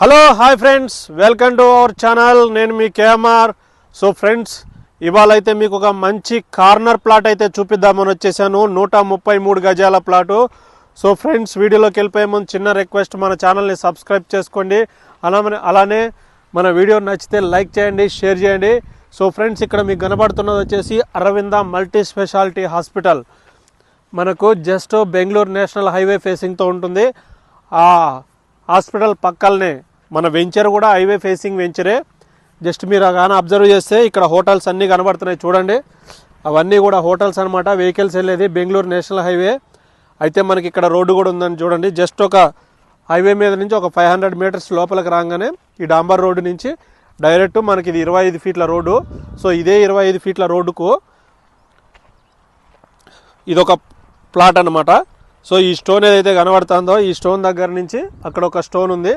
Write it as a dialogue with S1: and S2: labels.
S1: Hello hi friends welcome to our channel నేను మీ KMR. So friends ఇవాళ అయితే మీకు ఒక మంచి కార్నర్ ప్లాట్ అయితే చూపిద్దామని వచ్చేసాను. నూట ముప్పై మూడు గజాల ప్లాటు. సో ఫ్రెండ్స్ వీడియోలోకి వెళ్ళిపోయే ముందు చిన్న రిక్వెస్ట్ మన ఛానల్ని సబ్స్క్రైబ్ చేసుకోండి. అలానే అలానే మన వీడియో నచ్చితే లైక్ చేయండి షేర్ చేయండి. సో ఫ్రెండ్స్ ఇక్కడ మీకు కనబడుతున్నది వచ్చేసి అరవింద మల్టీ స్పెషాలిటీ హాస్పిటల్. మనకు జస్ట్ బెంగళూరు నేషనల్ హైవే ఫేసింగ్తో ఉంటుంది. ఆ హాస్పిటల్ పక్కలనే మన వెంచర్ కూడా హైవే ఫేసింగ్ వెంచరే. జస్ట్ మీరు కానీ అబ్జర్వ్ చేస్తే ఇక్కడ హోటల్స్ అన్నీ కనబడుతున్నాయి చూడండి. అవన్నీ కూడా హోటల్స్ అనమాట వెహికల్స్ వెళ్ళేది బెంగళూరు నేషనల్ హైవే. అయితే మనకి ఇక్కడ రోడ్డు కూడా ఉందని చూడండి. జస్ట్ ఒక హైవే మీద నుంచి ఒక ఫైవ్ హండ్రెడ్ మీటర్స్ లోపలికి రాగానే ఈ డాంబర్ రోడ్డు నుంచి డైరెక్ట్ మనకి ఇది ఇరవై ఐదు ఫీట్ల రోడ్డు. సో ఇదే ఇరవై ఐదు ఫీట్ల రోడ్డుకు ఇదొక ప్లాట్ అన్నమాట. సో ఈ స్టోన్ ఏదైతే కనబడుతుందో ఈ స్టోన్ దగ్గర నుంచి అక్కడ ఒక స్టోన్ ఉంది.